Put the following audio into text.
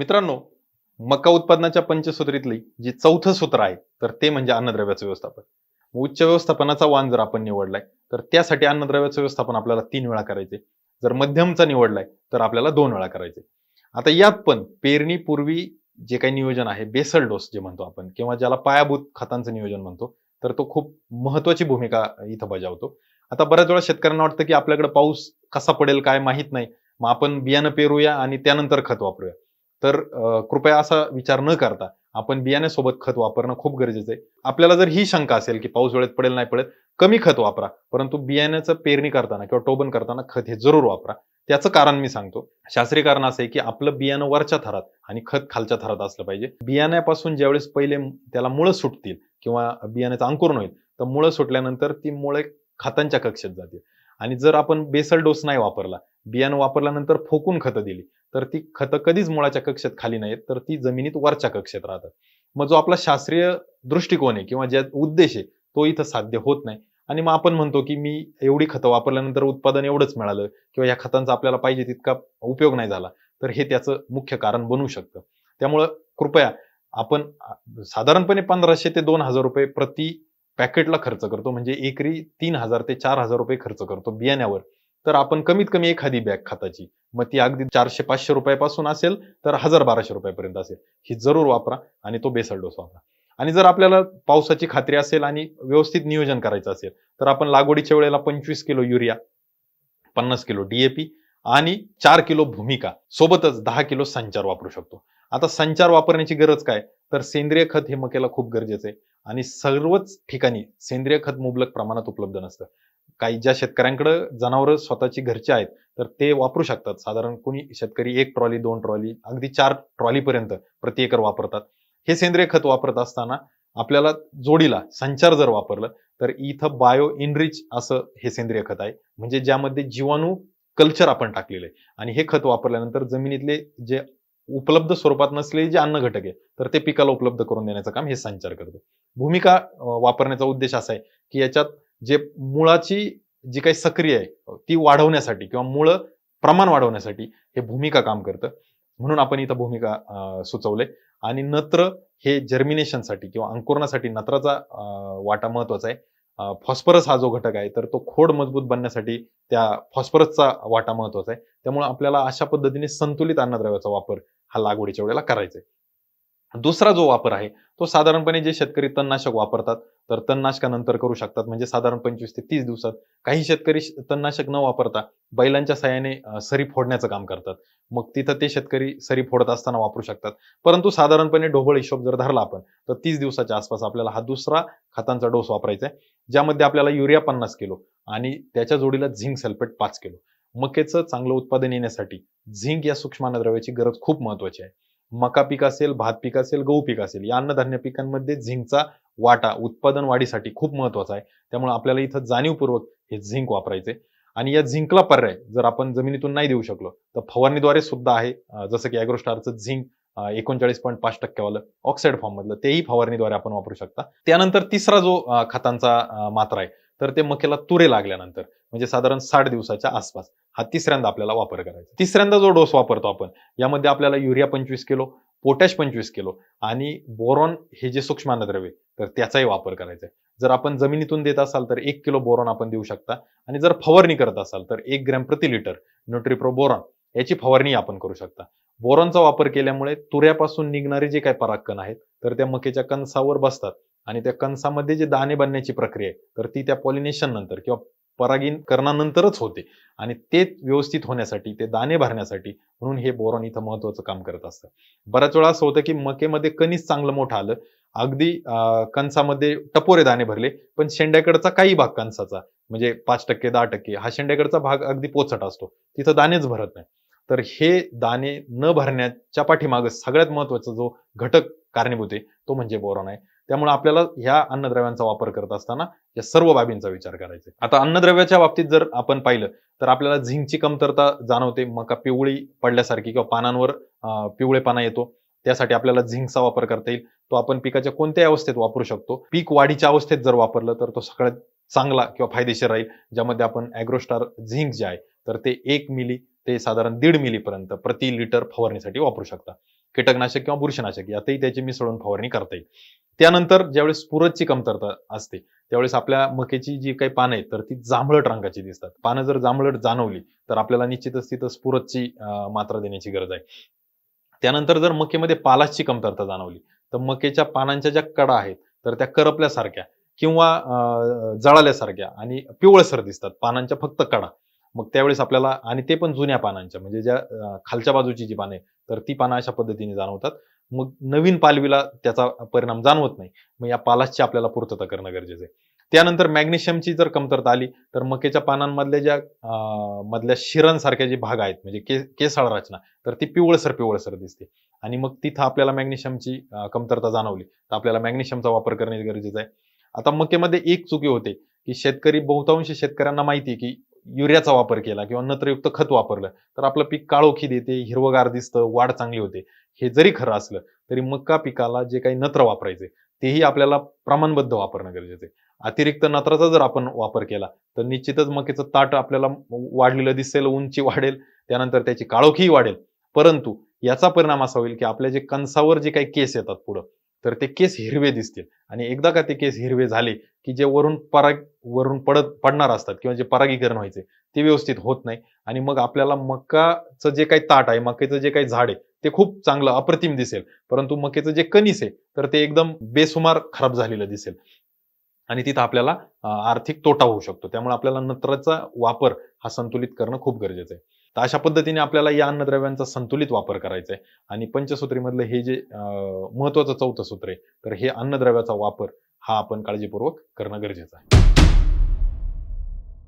मित्रांनो मका उत्पादनाच्या पंचसूत्रीतली जी चौथं सूत्र आहे तर ते म्हणजे अन्नद्रव्याचं व्यवस्थापन. उच्च व्यवस्थापनाचा वाण जर आपण निवडलाय तर त्यासाठी अन्नद्रव्याचं व्यवस्थापन आपल्याला तीन वेळा करायचे. जर मध्यमचा निवडलाय तर आपल्याला दोन वेळा करायचे. आता यात पण पेरणीपूर्वी जे काही नियोजन आहे बेसल डोस जे म्हणतो आपण किंवा ज्याला पायाभूत खतांचं नियोजन म्हणतो तर तो खूप महत्वाची भूमिका इथं बजावतो. आता बऱ्याच वेळा शेतकऱ्यांना वाटतं की आपल्याकडे पाऊस कसा पडेल काय माहीत नाही. मग आपण बियाणं पेरूया आणि त्यानंतर खत वापरूया. तर कृपया असा विचार न करता आपण बियाण्यासोबत खत वापरणं खूप गरजेचं आहे. आपल्याला जर ही शंका असेल की पाऊस वेळेत पडेल नाही पडेल कमी खत वापरा. परंतु बियाण्याचं पेरणी करताना किंवा टोबन करताना खत हे जरूर वापरा. त्याचं कारण मी सांगतो. शास्त्रीय कारण असं आहे की आपलं बियाणं वरच्या थरात आणि खत खालच्या थरात असलं पाहिजे. बियाण्यापासून ज्यावेळेस पहिले त्याला मुळं सुटतील किंवा बियाण्याचं अंकुरण होईल तर मुळं सुटल्यानंतर ती मुळे खतांच्या कक्षेत जातील. आणि जर आपण बेसल डोस नाही वापरला बियाणं वापरल्यानंतर फोकून खतं दिली तर ती खतं कधीच मुळाच्या कक्षेत खाली नाहीत तर ती जमिनीत वरच्या कक्षेत राहतात. मग जो आपला शास्त्रीय दृष्टिकोन आहे किंवा ज्या उद्देश आहे तो इथं साध्य होत नाही. आणि मग आपण म्हणतो की मी एवढी खतं वापरल्यानंतर उत्पादन एवढंच मिळालं किंवा या खतांचा आपल्याला पाहिजे तितका उपयोग नाही झाला तर हे त्याचं मुख्य कारण बनू शकतं. त्यामुळं कृपया आपण साधारणपणे पंधराशे ते दोन हजार रुपये प्रति पॅकेटला खर्च करतो म्हणजे एकरी तीन हजार ते चार हजार रुपये खर्च करतो बियाण्यावर. तर आपण कमीत कमी एखादी बॅग खताची मग ती अगदी चारशे पाचशे रुपयापासून असेल तर हजार बाराशे रुपयापर्यंत असेल. ही जरूर वापरा आणि तो बेसल डोस वापरा. आणि जर आपल्याला पावसाची खात्री असेल आणि व्यवस्थित नियोजन करायचं असेल तर आपण लागवडीच्या वेळेला पंचवीस किलो युरिया पन्नास किलो डीएपी आणि चार किलो भूमिका. सोबतच दहा किलो संचार वापरू शकतो. आता संचार वापरण्याची गरज काय? तर सेंद्रिय खत हे मक्याला खूप गरजेचं आहे. आणि सर्वच ठिकाणी सेंद्रिय खत मुबलक प्रमाणात उपलब्ध नसतं. काही ज्या शेतकऱ्यांकडे जनावरं स्वतःची घरची आहेत तर ते वापरू शकतात. साधारण कोणी शेतकरी एक ट्रॉली दोन ट्रॉली अगदी चार ट्रॉलीपर्यंत प्रति एकर वापरतात. हे सेंद्रिय खत वापरत असताना आपल्याला जोडीला संचार जर वापरलं तर इथं बायो इनरिच असं हे सेंद्रिय खत आहे. म्हणजे ज्यामध्ये जीवाणू कल्चर आपण टाकलेलं आहे. आणि हे खत वापरल्यानंतर जमिनीतले जे उपलब्ध स्वरूपात नसलेले जे अन्न घटक आहे तर ते पिकाला उपलब्ध करून देण्याचं काम हे संचार करतं. भूमिका वापरण्याचा उद्देश असा आहे की याच्यात जे मुळाची जी काही सक्रिय आहे ती वाढवण्यासाठी किंवा मुळ प्रमाण वाढवण्यासाठी हे भूमिका काम करतं. म्हणून आपण इथं भूमिका सुचवले आणि नत्र हे जर्मिनेशनसाठी किंवा अंकुरणासाठी नत्राचा अं, वाटा महत्त्वाचा आहे. फॉस्फरस हा जो घटक आहे तर तो खोड मजबूत बनण्यासाठी त्या फॉस्फरसचा वाटा महत्त्वाचा आहे. त्यामुळे आपल्याला अशा पद्धतीने संतुलित अन्नद्रव्याचा वापर हा लागवडीच्या वेळेला करायचा आहे. दुसरा जो वापर आहे तो साधारणपणे जे शेतकरी तणनाशक वापरतात तर तणनाशकानंतर करू शकतात. म्हणजे साधारण पंचवीस ते तीस दिवसात काही शेतकरी तणनाशक न वापरता बैलांच्या सहाय्याने सरी फोडण्याचं काम करतात. मग तिथं ते शेतकरी सरी फोडत असताना वापरू शकतात. परंतु साधारणपणे ढोबळ हिशोब जर धरला आपण तर तीस दिवसाच्या आसपास आपल्याला हा दुसरा खतांचा डोस वापरायचा आहे ज्यामध्ये आपल्याला युरिया पन्नास किलो आणि त्याच्या जोडीला झिंक सल्फेट पाच किलो. मकेचं चांगलं उत्पादन येण्यासाठी झिंक या सूक्ष्मानद्रव्याची गरज खूप महत्वाची आहे. मका पीक असेल भात पीक असेल गहू पीक असेल या अन्नधान्य पिकांमध्ये झिंकचा वाटा उत्पादन वाढीसाठी खूप महत्त्वाचा आहे. त्यामुळे आपल्याला इथं जाणीवपूर्वक हे झिंक वापरायचे. आणि या झिंकला पर्याय जर आपण जमिनीतून नाही देऊ शकलो तर फवारणीद्वारे सुद्धा आहे जसं की अॅग्रोस्टारचं झिंक एकोणचाळीस पॉईंट पाच टक्क्यावालं ऑक्साईड फॉर्म मधलं तेही फवारणीद्वारे आपण वापरू शकता. त्यानंतर तिसरा जो खतांचा मात्रा आहे तर ते मक्याला तुरे लागल्यानंतर म्हणजे साधारण साठ दिवसाच्या आसपास हा तिसऱ्यांदा आपल्याला वापर करायचा. तिसऱ्यांदा जो डोस वापरतो आपण यामध्ये आपल्याला युरिया पंचवीस किलो पोटॅश पंचवीस किलो आणि बोरॉन हे जे सूक्ष्म अन्नद्रव्य तर त्याचाही वापर करायचा आहे. जर आपण जमिनीतून देत असाल तर एक किलो बोरॉन आपण देऊ शकता आणि जर फवारणी करत असाल तर एक ग्रॅम प्रति लिटर न्यूट्रिप्रो बोरॉन याची फवारणी आपण करू शकता. बोरॉनचा वापर केल्यामुळे तुऱ्यापासून निघणारे जे काही परागकण आहेत तर त्या मकेच्या कणसावर बसतात. आणि त्या कणसामध्ये जे दाणे बनण्याची प्रक्रिया आहे तर ती त्या पॉलिनेशन नंतर किंवा परागीकरणानंतरच होते. आणि ते व्यवस्थित होण्यासाठी ते दाणे भरण्यासाठी म्हणून हे बोरॉन इथं महत्वाचं काम करत असतं. बऱ्याच वेळा असं होतं की मकेमध्ये कणीस चांगलं मोठं आलं अगदी अं, कणसामध्ये टपोरे दाणे भरले पण शेंड्याकडचा काही भाग कणसाचा म्हणजे पाच टक्के दहा टक्के हा शेंड्याकडचा भाग अगदी पोचट असतो. तिथं दाणेच भरत नाही. तर हे दाणे न भरण्याच्या पाठीमागं सगळ्यात महत्त्वाचा जो घटक कारणीभूत आहे तो म्हणजे बोरॉन आहे. त्यामुळे आपल्याला ह्या अन्नद्रव्यांचा वापर करत असताना या सर्व बाबींचा विचार करायचा आहे. आता अन्नद्रव्याच्या बाबतीत जर आपण पाहिलं तर आपल्याला झिंकची कमतरता जाणवते मका पिवळी पडल्यासारखी किंवा पानांवर पिवळेपणा येतो त्यासाठी आपल्याला झिंकचा वापर करता येईल तो आपण पिकाच्या कोणत्याही अवस्थेत वापरू शकतो पीक वाढीच्या अवस्थेत जर वापरलं तर तो सगळ्यात चांगला किंवा फायदेशीर राहील ज्यामध्ये आपण अॅग्रोस्टार झिंक जे आहे तर ते एक मिली ते साधारण दीड मिलीपर्यंत प्रति लिटर फवारणीसाठी वापरू शकता. कीटकनाशक किंवा बुरशीनाशक यातही त्याची मिसळून फवारणी करता येईल. त्यानंतर ज्यावेळेस स्फुरदची कमतरता असते त्यावेळेस आपल्या मकेची जी काही पानं आहेत तर ती जांभळट रंगाची दिसतात. पानं जर जांभळट जाणवली तर आपल्याला निश्चितच तिथं स्फुरदची मात्रा देण्याची गरज आहे. त्यानंतर जर मकेमध्ये पालाची कमतरता जाणवली तर मकेच्या पानांच्या ज्या कडा आहेत तर त्या करपल्यासारख्या किंवा अं, जळाल्यासारख्या आणि पिवळसर दिसतात. पानांच्या फक्त कडा. मग त्यावेळेस आपल्याला आणि ते पण जुन्या पानांच्या म्हणजे ज्या खालच्या बाजूची जी पानं तर ती पानं अशा पद्धतीने जाणवतात. मग नवीन पालवीला त्याचा परिणाम जाणवत नाही. मग या पालासची आपल्याला पूर्तता करणं गरजेचं आहे. त्यानंतर मॅग्नेशियमची जर कमतरता आली तर मकेच्या पानांमधल्या ज्या अं, मधल्या शिरांसारख्या जे भाग आहेत म्हणजे के केसाळ रचना तर ती पिवळसर पिवळसर दिसते. आणि मग तिथं आपल्याला मॅग्नेशियमची कमतरता जाणवली तर आपल्याला मॅग्नेशियमचा वापर करणे गरजेचं आहे. आता मकेमध्ये एक चुकी होते की शेतकरी बहुतांश शेतकऱ्यांना माहिती आहे की युरियाचा वापर केला किंवा नत्रयुक्त खत वापरलं तर आपलं पीक काळोखी देते हिरवगार दिसतं वाढ चांगली होते. हे जरी खरं असलं तरी मका पिकाला जे काही नत्र वापरायचे तेही आपल्याला प्रमाणबद्ध वापरणं गरजेचं आहे. अतिरिक्त नत्राचा जर आपण वापर केला तर निश्चितच मकेचं ताट आपल्याला वाढलेलं दिसेल उंची वाढेल त्यानंतर त्याची काळोखीही वाढेल. परंतु याचा परिणाम असा होईल की आपल्या जे कणसावर जे काही केस येतात पुढं तर ते केस हिरवे दिसतील. आणि एकदा का ते केस हिरवे झाले की जे वरून पराग वरून पडत पडणार असतात किंवा जे परागीकरण व्हायचे ते व्यवस्थित होत नाही. आणि मग आपल्याला मकाचं जे काही ताट आहे मकेचं जे काही झाड आहे ते खूप चांगलं अप्रतिम दिसेल. परंतु मकेचं जे कणीस आहे तर ते एकदम बेसुमार खराब झालेलं दिसेल. आणि तिथं आपल्याला आर्थिक तोटा होऊ शकतो. त्यामुळे आपल्याला नत्राचा वापर हा संतुलित करणं खूप गरजेचं आहे. तर अशा पद्धतीने आपल्याला या अन्नद्रव्यांचा संतुलित वापर करायचा आहे. आणि पंचसूत्रीमधलं हे जे महत्वाचं चौथं सूत्र आहे तर हे अन्नद्रव्याचा वापर हा आपण काळजीपूर्वक करणं गरजेचं आहे.